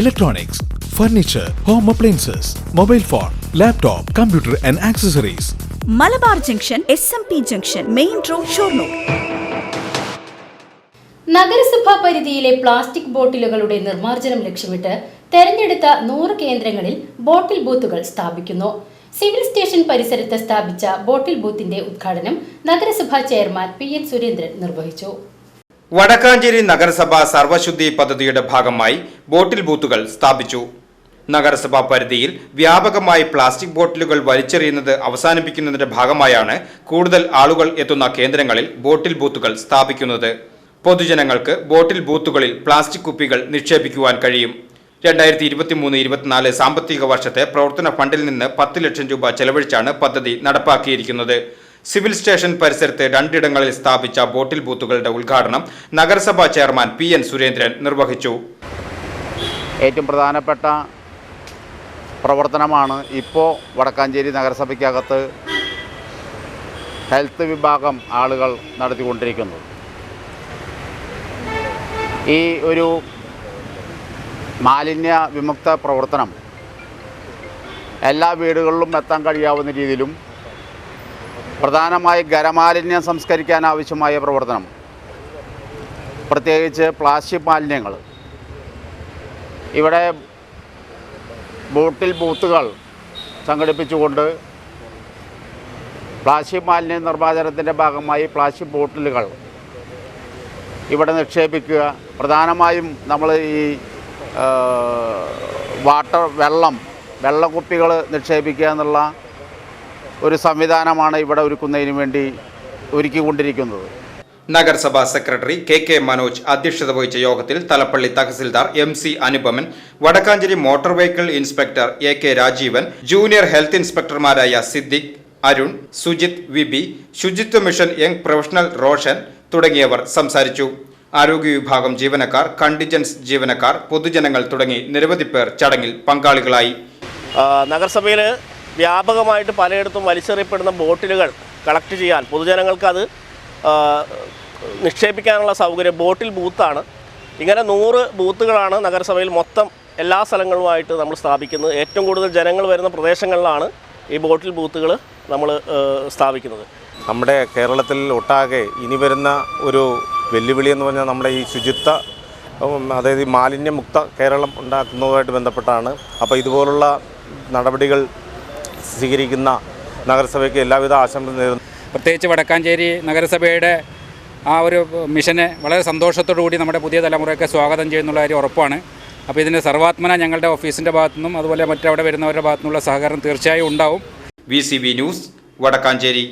electronics, furniture home appliances mobile phone laptop computer and accessories Malabar junction S M P junction main road Shoranur. നഗരസഭാ പരിധിയിലെ plastic ബോട്ടിലുകളുടെ നിർമ്മാർജനം ലക്ഷ്യമിട്ട് തെരഞ്ഞെടുത്ത നൂറ് കേന്ദ്രങ്ങളിൽ ബോട്ടിൽ ബൂത്തുകൾ സ്ഥാപിക്കുന്നു. സിവിൽ സ്റ്റേഷൻ പരിസരത്ത് സ്ഥാപിച്ച ബോട്ടിൽ ബൂത്തിന്റെ ഉദ്ഘാടനം നഗരസഭാ ചെയർമാൻ പി എൻ സുരേന്ദ്രൻ നിർവഹിച്ചു. വടക്കാഞ്ചേരി നഗരസഭ സർവശുദ്ധി പദ്ധതിയുടെ ഭാഗമായി ബോട്ടിൽ ബൂത്തുകൾ സ്ഥാപിച്ചു. നഗരസഭാ പരിധിയിൽ വ്യാപകമായി പ്ലാസ്റ്റിക് ബോട്ടിലുകൾ വലിച്ചെറിയുന്നത് അവസാനിപ്പിക്കുന്നതിന്റെ ഭാഗമായാണ് കൂടുതൽ ആളുകൾ എത്തുന്ന കേന്ദ്രങ്ങളിൽ ബോട്ടിൽ ബൂത്തുകൾ സ്ഥാപിക്കുന്നത്. പൊതുജനങ്ങൾക്ക് ബോട്ടിൽ ബൂത്തുകളിൽ പ്ലാസ്റ്റിക് കുപ്പികൾ നിക്ഷേപിക്കുവാൻ കഴിയും. രണ്ടായിരത്തി ഇരുപത്തിമൂന്ന് ഇരുപത്തിനാല് സാമ്പത്തിക വർഷത്തെ പ്രവർത്തന ഫണ്ടിൽ നിന്ന് പത്ത് ലക്ഷം രൂപ ചെലവഴിച്ചാണ് പദ്ധതി നടപ്പാക്കിയിരിക്കുന്നത്. സിവിൽ സ്റ്റേഷൻ പരിസരത്ത് രണ്ടിടങ്ങളിൽ സ്ഥാപിച്ച ബോട്ടിൽ ബൂത്തുകളുടെ ഉദ്ഘാടനം നഗരസഭാ ചെയർമാൻ പി എൻ സുരേന്ദ്രൻ നിർവഹിച്ചു. ഏറ്റവും പ്രധാനപ്പെട്ട പ്രവർത്തനമാണ് ഇപ്പോൾ വടക്കാഞ്ചേരി നഗരസഭയ്ക്കകത്ത് ഹെൽത്ത് വിഭാഗം ആളുകൾ നടത്തിക്കൊണ്ടിരിക്കുന്നത്. ഈ ഒരു മാലിന്യ വിമുക്ത പ്രവർത്തനം എല്ലാ വീടുകളിലും എത്താൻ കഴിയാവുന്ന രീതിയിലും പ്രധാനമായി ഖരമാലിന്യം സംസ്കരിക്കാൻ ആവശ്യമായ പ്രവർത്തനം. പ്രത്യേകിച്ച് പ്ലാസ്റ്റിക് മാലിന്യങ്ങൾ. ഇവിടെ ബോട്ടിൽ ബൂത്തുകൾ സംഘടിപ്പിച്ചുകൊണ്ട് പ്ലാസ്റ്റിക് മാലിന്യ നിർമ്മാർജനത്തിന്റെ ഭാഗമായി പ്ലാസ്റ്റിക് ബോട്ടിലുകൾ ഇവിടെ നിക്ഷേപിക്കുക. പ്രധാനമായും നമ്മൾ ഈ വാട്ടർ വെള്ളം വെള്ളക്കുപ്പികൾ നിക്ഷേപിക്കുക എന്നുള്ള ഒരു സംവിധാനമാണ് ഇവിടെ ഒരുക്കുന്നതിന് വേണ്ടി ഒരുക്കിക്കൊണ്ടിരിക്കുന്നത്. നഗരസഭാ സെക്രട്ടറി കെ കെ മനോജ് അധ്യക്ഷത വഹിച്ച യോഗത്തിൽ Thalappilly tahsildar M C Anupaman Vadakkanchery motor vehicle inspector A K Rajeevan junior health ഇൻസ്പെക്ടർമാരായ Siddique Arun Sujith V B Suchitwa mission young professional Roshan തുടങ്ങിയവർ സംസാരിച്ചു. ആരോഗ്യ വിഭാഗം ജീവനക്കാർ കണ്ടിജൻസ് ജീവനക്കാർ പൊതുജനങ്ങൾ തുടങ്ങി നിരവധി പേർ ചടങ്ങിൽ പങ്കാളികളായി. നഗരസഭയിൽ വ്യാപകമായിട്ട് പലയിടത്തും വലിച്ചെറിയപ്പെടുന്ന ബോട്ടിലുകൾ കളക്ട് ചെയ്യാൻ പൊതുജനങ്ങൾക്കത് നിക്ഷേപിക്കാനുള്ള സൗകര്യം ബോട്ടിൽ ബൂത്താണ്. ഇങ്ങനെ നൂറ് ബൂത്തുകളാണ് നഗരസഭയിൽ മൊത്തം എല്ലാ സ്ഥലങ്ങളുമായിട്ട് നമ്മൾ സ്ഥാപിക്കുന്നത്. ഏറ്റവും കൂടുതൽ ജനങ്ങൾ വരുന്ന പ്രദേശങ്ങളിലാണ് ഈ ബോട്ടിൽ ബൂത്തുകൾ നമ്മൾ സ്ഥാപിക്കുന്നത്. നമ്മുടെ കേരളത്തിൽ ഒട്ടാകെ ഇനി വരുന്ന ഒരു വെല്ലുവിളി എന്ന് പറഞ്ഞാൽ നമ്മുടെ ഈ ശുചിത്വ അതായത് മാലിന്യമുക്ത കേരളം ഉണ്ടാക്കുന്നതുമായിട്ട് ബന്ധപ്പെട്ടാണ്. അപ്പോൾ ഇതുപോലുള്ള നടപടികൾ സ്വീകരിക്കുന്ന നഗരസഭയ്ക്ക് എല്ലാവിധ ആശംസ നേരുന്നു. പ്രത്യേകിച്ച് വടക്കാഞ്ചേരി നഗരസഭയുടെ ആ ഒരു മിഷനെ വളരെ സന്തോഷത്തോടു കൂടി നമ്മുടെ പുതിയ തലമുറയൊക്കെ സ്വാഗതം ചെയ്യുന്നുള്ള കാര്യം ഉറപ്പാണ്. അപ്പോൾ ഇതിന്റെ സർവാത്മന ഞങ്ങളുടെ ഓഫീസിന്റെ ഭാഗത്തുനിന്നും അതുപോലെ മറ്റവിടെ വരുന്നവരുടെ ഭാഗത്തുനിന്നുള്ള സഹകരണം തീർച്ചയായും ഉണ്ടാവും. V News Vadakkanchery.